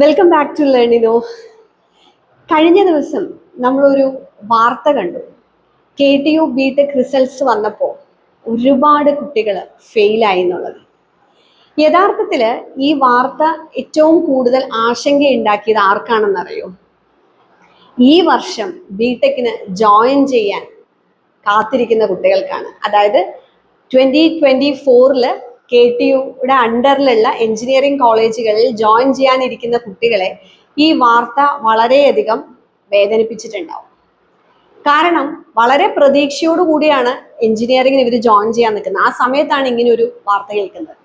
Welcome back to Learnino കഴിഞ്ഞ ദിവസം നമ്മളൊരു വാർത്ത കണ്ടു. K T U B tech results വന്നപ്പോൾ ഒരുപാട് കുട്ടികൾ ഫെയിലായി എന്നുള്ളത്. യഥാർത്ഥത്തിൽ ഈ വാർത്ത ഏറ്റവും കൂടുതൽ ആശങ്കയുണ്ടാക്കിയത് ആർക്കാണെന്നറിയോ? ഈ വർഷം ബി ടെക്കിന് ജോയിൻ ചെയ്യാൻ കാത്തിരിക്കുന്ന കുട്ടികൾക്കാണ്. അതായത് ട്വന്റി ട്വന്റി ഫോറിൽ കെ ടി യുടെ അണ്ടറിലുള്ള എഞ്ചിനീയറിംഗ് കോളേജുകളിൽ ജോയിൻ ചെയ്യാനിരിക്കുന്ന കുട്ടികളെ ഈ വാർത്ത വളരെയധികം വേദനിപ്പിച്ചിട്ടുണ്ടാവും. കാരണം വളരെ പ്രതീക്ഷയോടു കൂടിയാണ് എഞ്ചിനീയറിംഗിന് ഇവർ ജോയിൻ ചെയ്യാൻ നിൽക്കുന്നത്. ആ സമയത്താണ് ഇങ്ങനെ ഒരു വാർത്ത കേൾക്കുന്നത്.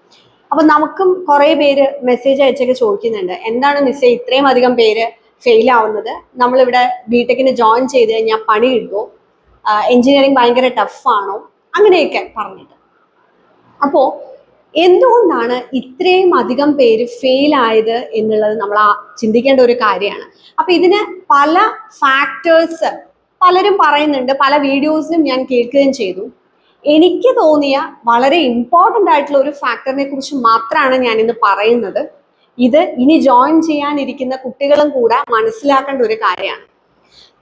അപ്പൊ നമുക്കും കുറേ പേര് മെസ്സേജ് അയച്ചൊക്കെ ചോദിക്കുന്നുണ്ട്. എന്താണ് മിസ്സേ ഇത്രയും അധികം പേര് ഫെയിൽ ആവുന്നത്? നമ്മളിവിടെ ബിടെക്കിന് ജോയിൻ ചെയ്ത് കഴിഞ്ഞാൽ പണി കിട്ടുമോ എഞ്ചിനീയറിംഗ് ഭയങ്കര ടഫാണോ? അങ്ങനെയൊക്കെ പറഞ്ഞിട്ട്. അപ്പോൾ എന്തുകൊണ്ടാണ് ഇത്രയും അധികം പേര് ഫെയിൽ ആയത് എന്നുള്ളത് നമ്മൾ ചിന്തിക്കേണ്ട ഒരു കാര്യമാണ്. അപ്പൊ ഇതിന് പല ഫാക്ടേഴ്സ് പലരും പറയുന്നുണ്ട് പല വീഡിയോസിലും ഞാൻ കേൾക്കുകയും ചെയ്തു. എനിക്ക് തോന്നിയ വളരെ ഇമ്പോർട്ടന്റ് ആയിട്ടുള്ള ഒരു ഫാക്ടറിനെ കുറിച്ച് മാത്രമാണ് ഞാൻ ഇന്ന് പറയുന്നത്. ഇത് ഇനി ജോയിൻ ചെയ്യാനിരിക്കുന്ന കുട്ടികളും കൂടെ മനസ്സിലാക്കേണ്ട ഒരു കാര്യമാണ്.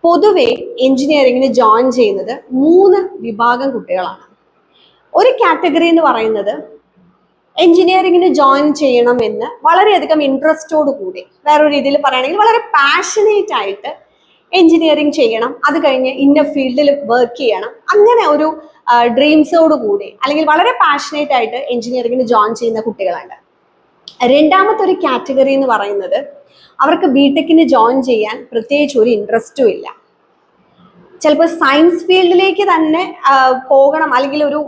പൊതുവെ എഞ്ചിനീയറിംഗിന് ജോയിൻ ചെയ്യുന്നത് മൂന്ന് വിഭാഗം കുട്ടികളാണ്. ഒരു കാറ്റഗറി എന്ന് പറയുന്നത് എഞ്ചിനീയറിംഗിന് ജോയിൻ ചെയ്യണമെന്ന് വളരെയധികം ഇൻട്രസ്റ്റോട് കൂടി വേറൊരു രീതിയിൽ പറയുകയാണെങ്കിൽ വളരെ പാഷനേറ്റ് ആയിട്ട് എഞ്ചിനീയറിംഗ് ചെയ്യണം. അത് കഴിഞ്ഞ് ഇന്ന ഫീൽഡിൽ വർക്ക് ചെയ്യണം. അങ്ങനെ ഒരു ഡ്രീംസോട് കൂടി അല്ലെങ്കിൽ വളരെ പാഷനേറ്റ് ആയിട്ട് എഞ്ചിനീയറിങ്ങിന് ജോയിൻ ചെയ്യുന്ന കുട്ടികളുണ്ട്. രണ്ടാമത്തെ ഒരു കാറ്റഗറി എന്ന് പറയുന്നത് അവർക്ക് ബിടെക്കിന് ജോയിൻ ചെയ്യാൻ പ്രത്യേകിച്ച് ഒരു ഇൻട്രസ്റ്റും ഇല്ല. ചിലപ്പോൾ സയൻസ് ഫീൽഡിലേക്ക് തന്നെ പോകണം. അല്ലെങ്കിൽ ഒരു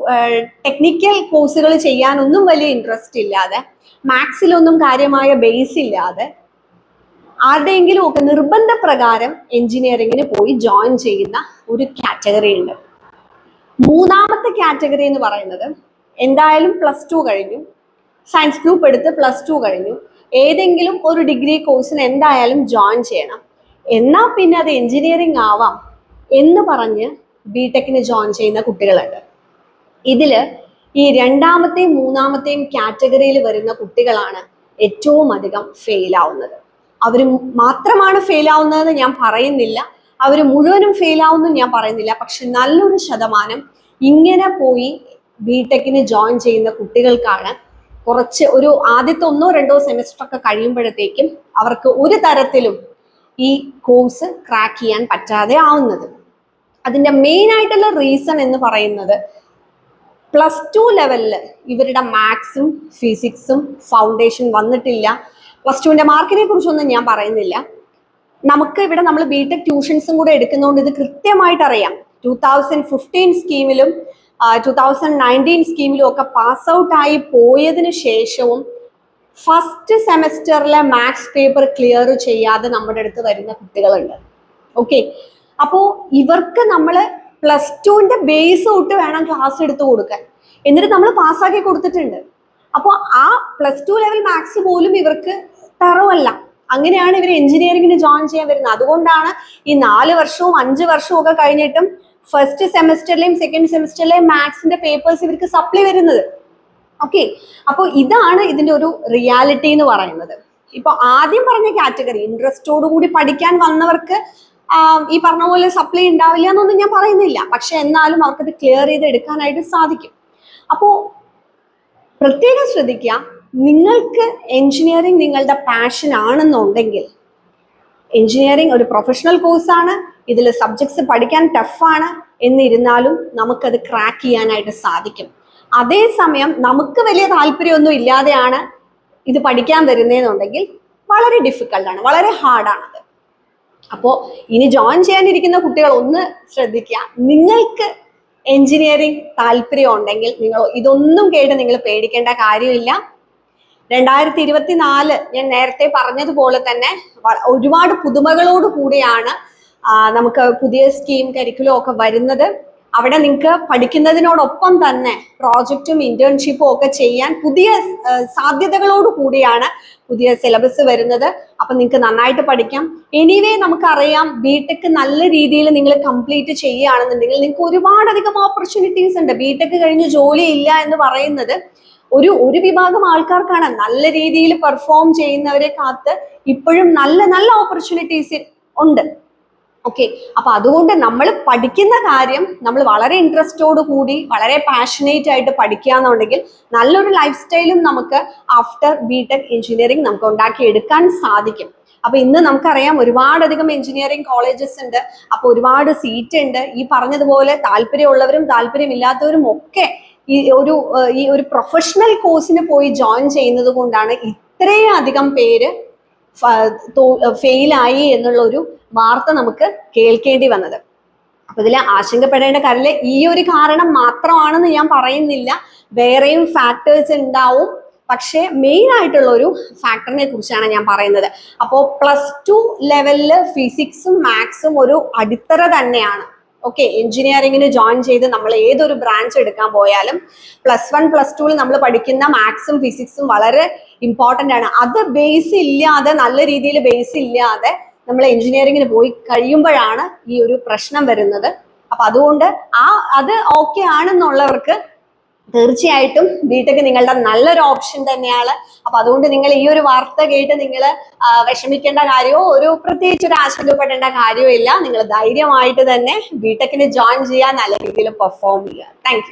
ടെക്നിക്കൽ കോഴ്സുകൾ ചെയ്യാനൊന്നും വലിയ ഇൻട്രസ്റ്റ് ഇല്ലാതെ മാത്സിലൊന്നും കാര്യമായ ബേസ് ഇല്ലാതെ ആരുടെയെങ്കിലും ഒക്കെ നിർബന്ധപ്രകാരം എൻജിനീയറിങ്ങിന് പോയി ജോയിൻ ചെയ്യുന്ന ഒരു കാറ്റഗറി ഉണ്ട്. മൂന്നാമത്തെ കാറ്റഗറി എന്ന് പറയുന്നത് എന്തായാലും പ്ലസ് ടു കഴിഞ്ഞു. സയൻസ് ഗ്രൂപ്പ് എടുത്ത് പ്ലസ് ടു കഴിഞ്ഞു. ഏതെങ്കിലും ഒരു ഡിഗ്രി കോഴ്സിന് എന്തായാലും ജോയിൻ ചെയ്യണം. എന്നാൽ പിന്നെ അത് എഞ്ചിനീയറിംഗ് ആവാം. എന്ന് പറഞ്ഞ് ബി ടെക്കിന് ജോയിൻ ചെയ്യുന്ന കുട്ടികളുണ്ട്. ഇതിൽ ഈ രണ്ടാമത്തെയും മൂന്നാമത്തെയും കാറ്റഗറിയിൽ വരുന്ന കുട്ടികളാണ് ഏറ്റവും അധികം ഫെയിൽ ആവുന്നത്. അവർ മാത്രമാണ് ഫെയിൽ ആവുന്നതെന്ന് ഞാൻ പറയുന്നില്ല. അവർ മുഴുവനും ഫെയിൽ ആവുന്നു ഞാൻ പറയുന്നില്ല. പക്ഷെ നല്ലൊരു ശതമാനം ഇങ്ങനെ പോയി ബി ടെക്കിന് ജോയിൻ ചെയ്യുന്ന കുട്ടികൾക്കാണ് കുറച്ച് ഒരു ആദ്യത്തെ ഒന്നോ രണ്ടോ സെമിസ്റ്റർ ഒക്കെ കഴിയുമ്പോഴത്തേക്കും അവർക്ക് ഒരു തരത്തിലും ഈ കോഴ്സ് ക്രാക്ക് ചെയ്യാൻ പറ്റാതെ ആവുന്നത്. അതിന്റെ മെയിൻ ആയിട്ടുള്ള റീസൺ എന്ന് പറയുന്നത് പ്ലസ് ടു ലെവലിൽ ഇവരുടെ മാത്സും ഫിസിക്സും ഫൗണ്ടേഷൻ വന്നിട്ടില്ല. പ്ലസ് ടുവിന്റെ മാർക്കിനെ കുറിച്ചൊന്നും ഞാൻ പറയുന്നില്ല. നമുക്ക് ഇവിടെ നമ്മൾ ബി ടെക് ട്യൂഷൻസും കൂടെ എടുക്കുന്നതുകൊണ്ട് ഇത് കൃത്യമായിട്ട് അറിയാം. ടൂ തൗസൻഡ് ഫിഫ്റ്റീൻ സ്കീമിലും ടൂ തൗസൻഡ് നയന്റീൻ സ്കീമിലും ഒക്കെ പാസ് ഔട്ട് ആയി പോയതിനു ശേഷവും ഫസ്റ്റ് സെമസ്റ്ററിലെ മാത്സ് പേപ്പർ ക്ലിയർ ചെയ്യാതെ നമ്മുടെ അടുത്ത് വരുന്ന കുട്ടികളുണ്ട്. ഓക്കെ അപ്പോൾ ഇവർക്ക് നമ്മൾ പ്ലസ് ടുവിന്റെ ബേസ് തൊട്ട് വേണം ക്ലാസ് എടുത്തു കൊടുക്കാൻ. എന്നിട്ട് നമ്മൾ പാസ്സാക്കി കൊടുത്തിട്ടുണ്ട്. അപ്പോൾ ആ പ്ലസ് ടു ലെവൽ മാത്സ് പോലും ഇവർക്ക് തറവല്ല. അങ്ങനെയാണ് ഇവർ എഞ്ചിനീയറിംഗിന് ജോയിൻ ചെയ്യാൻ വരുന്നത്. അതുകൊണ്ടാണ് ഈ നാല് വർഷവും അഞ്ച് വർഷവും ഒക്കെ കഴിഞ്ഞിട്ടും ഫസ്റ്റ് സെമസ്റ്ററിലെയും സെക്കൻഡ് സെമസ്റ്ററിലെയും മാത്സിന്റെ പേപ്പേഴ്സ് ഇവർക്ക് സപ്ലൈ വരുന്നത്. ഓക്കെ അപ്പോൾ ഇതാണ് ഇതിന്റെ ഒരു റിയാലിറ്റി എന്ന് പറയുന്നത്. ഇപ്പൊ ആദ്യം പറഞ്ഞ കാറ്റഗറി ഇൻട്രസ്റ്റോടു കൂടി പഠിക്കാൻ വന്നവർക്ക് ഈ പറഞ്ഞ പോലെ സപ്ലൈ ഉണ്ടാവില്ല എന്നൊന്നും ഞാൻ പറയുന്നില്ല. പക്ഷെ എന്നാലും അവർക്കത് ക്ലിയർ ചെയ്ത് എടുക്കാനായിട്ട് സാധിക്കും. അപ്പോ പ്രത്യേകം ശ്രദ്ധിക്കുക നിങ്ങൾക്ക് എഞ്ചിനീയറിംഗ് നിങ്ങളുടെ പാഷൻ ആണെന്നുണ്ടെങ്കിൽ എഞ്ചിനീയറിംഗ് ഒരു പ്രൊഫഷണൽ കോഴ്സാണ് ഇതിൽ സബ്ജക്ട്സ് പഠിക്കാൻ ടഫാണ് എന്നിരുന്നാലും നമുക്കത് ക്രാക്ക് ചെയ്യാനായിട്ട് സാധിക്കും. അതേസമയം നമുക്ക് വലിയ താല്പര്യമൊന്നും ഇല്ലാതെയാണ് ഇത് പഠിക്കാൻ വരുന്നതെന്നുണ്ടെങ്കിൽ വളരെ ഡിഫിക്കൽട്ടാണ് വളരെ ഹാർഡാണത് അപ്പോൾ ഇനി ജോയിൻ ചെയ്യാനിരിക്കുന്ന കുട്ടികൾ ഒന്ന് ശ്രദ്ധിക്കുക. നിങ്ങൾക്ക് എഞ്ചിനീയറിംഗ് താല്പര്യം ഉണ്ടെങ്കിൽ നിങ്ങൾ ഇതൊന്നും കേട്ട് നിങ്ങൾ പേടിക്കേണ്ട കാര്യമില്ല. രണ്ടായിരത്തി ഇരുപത്തിനാല് ഞാൻ നേരത്തെ പറഞ്ഞതുപോലെ തന്നെ ഒരുപാട് പുതുമകളോട് കൂടിയാണ് നമുക്ക് പുതിയ സ്കീം കരിക്കുലം ഒക്കെ വരുന്നത്. അവിടെ നിങ്ങൾക്ക് പഠിക്കുന്നതിനോടൊപ്പം തന്നെ പ്രോജക്റ്റും ഇന്റേൺഷിപ്പും ഒക്കെ ചെയ്യാൻ പുതിയ സാധ്യതകളോട് കൂടിയാണ് പുതിയ സിലബസ് വരുന്നത്. അപ്പൊ നിങ്ങൾക്ക് നന്നായിട്ട് പഠിക്കാം. എനിവേ നമുക്കറിയാം ബിടെക് നല്ല രീതിയിൽ നിങ്ങൾ കംപ്ലീറ്റ് ചെയ്യുകയാണെന്നുണ്ടെങ്കിൽ നിങ്ങൾക്ക് ഒരുപാടധികം ഓപ്പർച്യൂണിറ്റീസ് ഉണ്ട്. ബിടെക് കഴിഞ്ഞ് ജോലി ഇല്ല എന്ന് പറയുന്നത് ഒരു ഒരു വിഭാഗം ആൾക്കാർക്കാണ് നല്ല രീതിയിൽ പെർഫോം ചെയ്യുന്നവരെ കാത്ത് ഇപ്പോഴും നല്ല നല്ല ഓപ്പർച്യൂണിറ്റീസ് ഉണ്ട്. ഓക്കെ അപ്പൊ അതുകൊണ്ട് നമ്മൾ പഠിക്കുന്ന കാര്യം നമ്മൾ വളരെ ഇൻട്രസ്റ്റോട് കൂടി വളരെ പാഷനേറ്റ് ആയിട്ട് പഠിക്കുക എന്നുണ്ടെങ്കിൽ നല്ലൊരു ലൈഫ് സ്റ്റൈലും നമുക്ക് ആഫ്റ്റർ ബി ടെക് എഞ്ചിനീയറിംഗ് നമുക്ക് ഉണ്ടാക്കിയെടുക്കാൻ സാധിക്കും. അപ്പൊ ഇന്ന് നമുക്കറിയാം ഒരുപാടധികം എഞ്ചിനീയറിംഗ് കോളേജസ് ഉണ്ട്. അപ്പൊ ഒരുപാട് സീറ്റ് ഉണ്ട്. ഈ പറഞ്ഞതുപോലെ താല്പര്യമുള്ളവരും താല്പര്യമില്ലാത്തവരും ഒക്കെ ഈ ഒരു ഈ ഒരു പ്രൊഫഷണൽ കോഴ്സിന് പോയി ജോയിൻ ചെയ്യുന്നത് കൊണ്ടാണ് ഇത്രയധികം പേര് ഫെയിലായി എന്നുള്ള ഒരു വാർത്ത നമുക്ക് കേൾക്കേണ്ടി വന്നത്. അപ്പൊ ഇതിൽ ആശങ്കപ്പെടേണ്ട കാര്യമില്ല. ഈ ഒരു കാരണം മാത്രമാണെന്ന് ഞാൻ പറയുന്നില്ല. വേറെയും ഫാക്ടേഴ്സ് ഉണ്ടാവും. പക്ഷേ മെയിൻ ആയിട്ടുള്ള ഒരു ഫാക്ടറിനെ കുറിച്ചാണ് ഞാൻ പറയുന്നത്. അപ്പോൾ പ്ലസ് ടു ലെവലിൽ ഫിസിക്സും മാത്സും ഒരു അടിത്തറ തന്നെയാണ്. ഓക്കെ എഞ്ചിനീയറിംഗിന് ജോയിൻ ചെയ്ത് നമ്മൾ ഏതൊരു ബ്രാഞ്ച് എടുക്കാൻ പോയാലും പ്ലസ് വൺ പ്ലസ് ടുവിൽ നമ്മൾ പഠിക്കുന്ന മാത്സും ഫിസിക്സും വളരെ ഇമ്പോർട്ടന്റ് ആണ്. അത് ബേസ് ഇല്ലാതെ നല്ല രീതിയിൽ ബേസ് ഇല്ലാതെ നമ്മൾ എൻജിനീയറിങ്ങിന് പോയി കഴിയുമ്പോഴാണ് ഈ ഒരു പ്രശ്നം വരുന്നത്. അപ്പൊ അതുകൊണ്ട് ആ അത് ഓക്കെ ആണെന്നുള്ളവർക്ക് തീർച്ചയായിട്ടും ബിടെക് നിങ്ങളുടെ നല്ലൊരു ഓപ്ഷൻ തന്നെയാണ്. അപ്പൊ അതുകൊണ്ട് നിങ്ങൾ ഈ ഒരു വാർത്ത കേട്ട് നിങ്ങൾ വിഷമിക്കേണ്ട കാര്യമോ ഒരു പ്രത്യേകിച്ച് ഒരു ആശങ്കപ്പെടേണ്ട കാര്യമോ ഇല്ല നിങ്ങൾ ധൈര്യമായിട്ട് തന്നെ ബിടെക്കിന് ജോയിൻ ചെയ്യാൻ നല്ല രീതിയിൽ പെർഫോം ചെയ്യുക. താങ്ക്